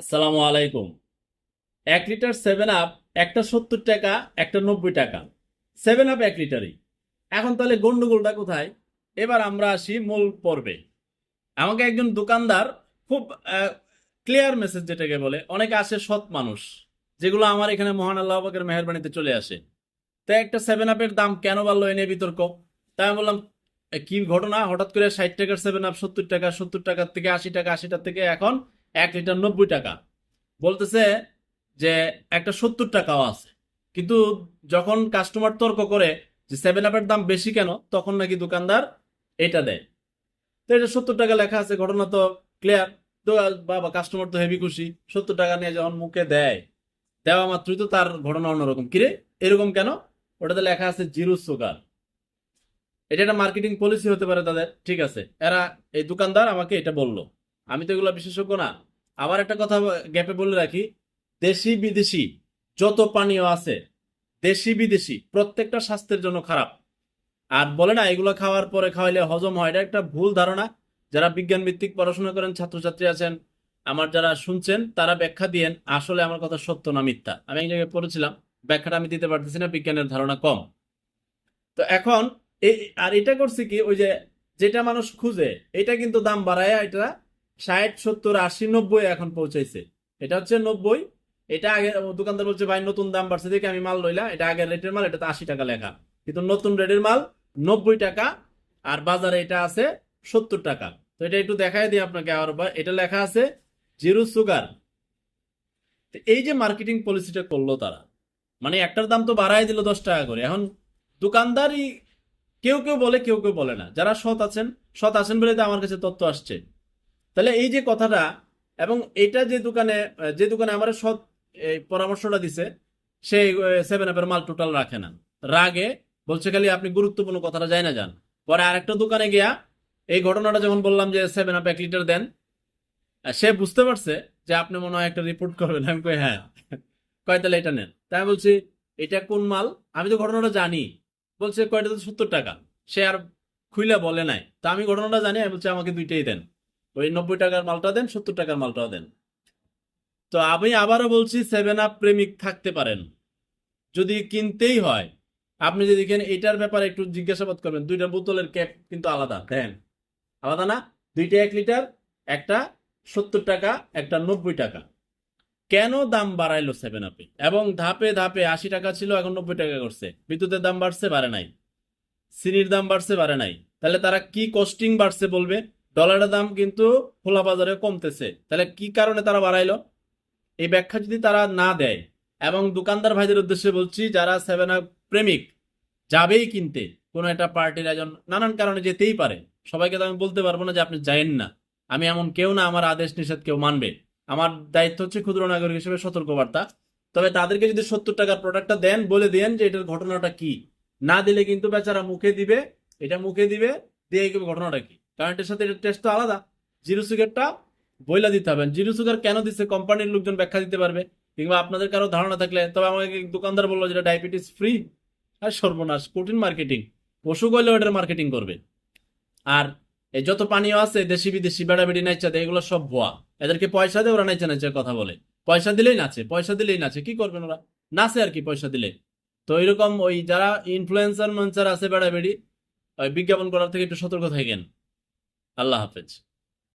আসসালামু আলাইকুম। এক লিটার সেভেন আপ একটা সত্তর টাকা, একটা নব্বই টাকা। সেভেন আপ এক লিটারই। এখন তাহলে গন্ডগোলটা কোথায়? এবার আমরা আসি মূল পর্বে। আমাকে একজন দোকানদার খুব ক্লিয়ার মেসেজ যেটাকে বলে, অনেকে আসে সৎ মানুষ, যেগুলো আমার এখানে মহান আল্লাহ পাকের মেহরবানিতে চলে আসে। তাই একটা সেভেন আপের দাম কেন বাড়লো এনে বিতর্ক? তাই আমি বললাম কি ঘটনা? হঠাৎ করে ষাট টাকার সেভেন আপ সত্তর টাকা, সত্তর টাকার থেকে আশি টাকা, আশিটার থেকে এখন এক লিটার নব্বই টাকা। বলতেছে যে একটা সত্তর টাকাও আছে। কিন্তু যখন কাস্টমার তর্ক করে যে সেভেন আপের দাম বেশি কেন, তখন নাকি দোকানদার এটা দেয়। তো এটা সত্তর টাকা লেখা আছে, ঘটনা তো ক্লিয়ার তো বাবা কাস্টমার তো হেভি খুশি। সত্তর টাকা নিয়ে যখন মুখে দেয়, দেওয়া মাত্রই তো তার ঘটনা অন্যরকম। কিরে? এরকম কেন? ওটাতে লেখা আছে জিরো সুগার এটা একটা মার্কেটিং পলিসি হতে পারে তাদের। ঠিক আছে। এরা, এই দোকানদার আমাকে এটা বলল। আমি তো এগুলো বিশেষজ্ঞ না। আবার একটা কথা গ্যাপে বলে রাখি, দেশি বিদেশি যত পানীয় আছে, দেশি বিদেশি প্রত্যেকটা স্বাস্থ্যের জন্য খারাপ। আর বলে না, এগুলো খাওয়ার পরে খাওয়াইলে হজম হয়, এটা একটা ভুল ধারণা। যারা বিজ্ঞান ভিত্তিক পড়াশোনা করেন, ছাত্রছাত্রী আছেন, আমার যারা শুনছেন, তারা ব্যাখ্যা দিয়েন, আসলে আমার কথা সত্য না মিথ্যা। আমি এক জায়গায় পড়েছিলাম, ব্যাখ্যাটা আমি দিতে পারতেছি না, বিজ্ঞানের ধারণা কম। তো এখন, এই, আর এটা করছে কি, ওই যে, যেটা মানুষ খুঁজে, এটা কিন্তু দাম বাড়ায় এটা ষাট, সত্তর, আশি, নব্বই এখন পৌঁছাইছে। এটা হচ্ছে নব্বই। এটা আগে দোকানদার বলছে, ভাই, নতুন দাম বাড়ছে দেখে আমি মাল লইলা। এটা আগের রেটের মাল, এটা তো আশি টাকা লেখা। কিন্তু নতুন রেটের মাল নব্বই টাকা আর বাজারে এটা আছে সত্তর টাকা। তো এটা একটু দেখাই দিই আপনাকে আর এটা লেখা আছে, জিরো সুগার। এই যে মার্কেটিং পলিসিটা করল তারা মানে একটার দাম তো বাড়াই দিল দশ টাকা করে। এখন দোকানদারই কেউ কেউ বলে, কেউ কেউ বলে না। যারা সৎ আছেন সৎ আছেন বলে তো আমার কাছে তথ্য আসছে। তাহলে এই যে কথাটা, এবং এটা যে দোকানে যে দোকানে আমার সৎ পরামর্শটা দিছে সে সেভেন আপের মাল টোটাল রাখে না। রাগে বলছে খালি আপনি গুরুত্বপূর্ণ কথাটা যায় না যান। পরে আরেকটা দোকানে গিয়া এই ঘটনাটা যখন বললাম যে সেভেন আপ এক লিটার দেন, সে বুঝতে পারছে যে আপনি মনে হয় একটা রিপোর্ট করবেন। আমি কই হ্যাঁ। কয়, তাহলে এটা নেন। তাই বলছি, এটা কোন মাল? আমি তো ঘটনাটা জানি। বলছে, কয়টা? তো সত্তর টাকা। সে আর খুইলা বলে নাই। তা আমি ঘটনাটা জানি, আমি বলছি, আমাকে দুইটাই দেন। ওই নব্বই টাকার মালটা দেন, সত্তর টাকার মালটাও দেন। তো আমি আবারও বলছি সেভেন আপ প্রেমিক থাকতে পারেন। যদি কিনতেই হয়, আপনি যদি দেখেন এটার ব্যাপারে একটু জিজ্ঞাসাবাদ করবেন। দুইটা বোতলের ক্যাপ কিন্তু আলাদা, দেন। আলাদা না, দুইটা এক লিটার, একটা সত্তর টাকা, একটা নব্বই টাকা। কেন দাম বাড়াইলো সেভেন আপে এবং ধাপে ধাপে আশি টাকা ছিল, এখন নব্বই টাকা করছে। বিদ্যুতের দাম বাড়ছে, বাড়ে নাই। চিনির দাম বাড়ছে, বাড়ে নাই। তাহলে তারা কি কস্টিং বাড়ছে বলবে? ডলারের দাম কিন্তু খোলা বাজারে কমতেছে। তাহলে কি কারণে তারা বাড়াইলো? এই ব্যাখ্যা যদি তারা না দেয়, এবং দোকানদার ভাইদের উদ্দেশ্যে বলছি, যারা সেভেন আপ প্রেমিক, যাবেই কিনতে, কোনো একটা পার্টির একজন নানান কারণে যেতেই পারে। সবাইকে তো আমি বলতে পারব না যে আপনি যায়েন না। আমি এমন কেউ না, আমার আদেশ নিষেধ কেউ মানবে। আমার দায়িত্ব হচ্ছে ক্ষুদ্র নাগরিক হিসেবে সতর্কবার্তা। তবে তাদেরকে যদি সত্তর টাকার প্রোডাক্টটা দেন, বলে দেন যে এটার ঘটনাটা কি? না দিলে কিন্তু বেচারা মুখে দিবে, এটা মুখে দিবে, দিয়ে ঘটনাটা কি? কারণ এটার সাথে টেস্ট তো আলাদা। জিরো সুগারটা বইলা দিতে হবে। জিরো সুগার কেন দিচ্ছে কোম্পানির লোকজন ব্যাখ্যা দিতে পারবে। কিংবা আপনাদের কারও ধারণা থাকলে। তবে আমাকে দোকানদার বলল যেটা ডায়াবেটিস ফ্রি আর সর্বনাশ। কঠিন মার্কেটিং অসুখ হইলেও এটার মার্কেটিং করবে। আর এই যত পানীয় আছে, দেশি বিদেশি, বেড়াবেড়ি, নাইচা দেয় এগুলো সব ভুয়া। এদেরকে পয়সা দিয়ে ওরা নাইচা নাইচা কথা বলে। পয়সা দিলেই নাচে, পয়সা দিলেই নাচে। কি করবেন ওরা? নাচে আর কি পয়সা দিলে। তো এরকম ওই যারা ইনফ্লুয়েন্সার মঞ্চার আছে, বেড়াবেড়ি, ওই বিজ্ঞাপন করার থেকে একটু সতর্ক থাকেন। আল্লাহ হাফেজ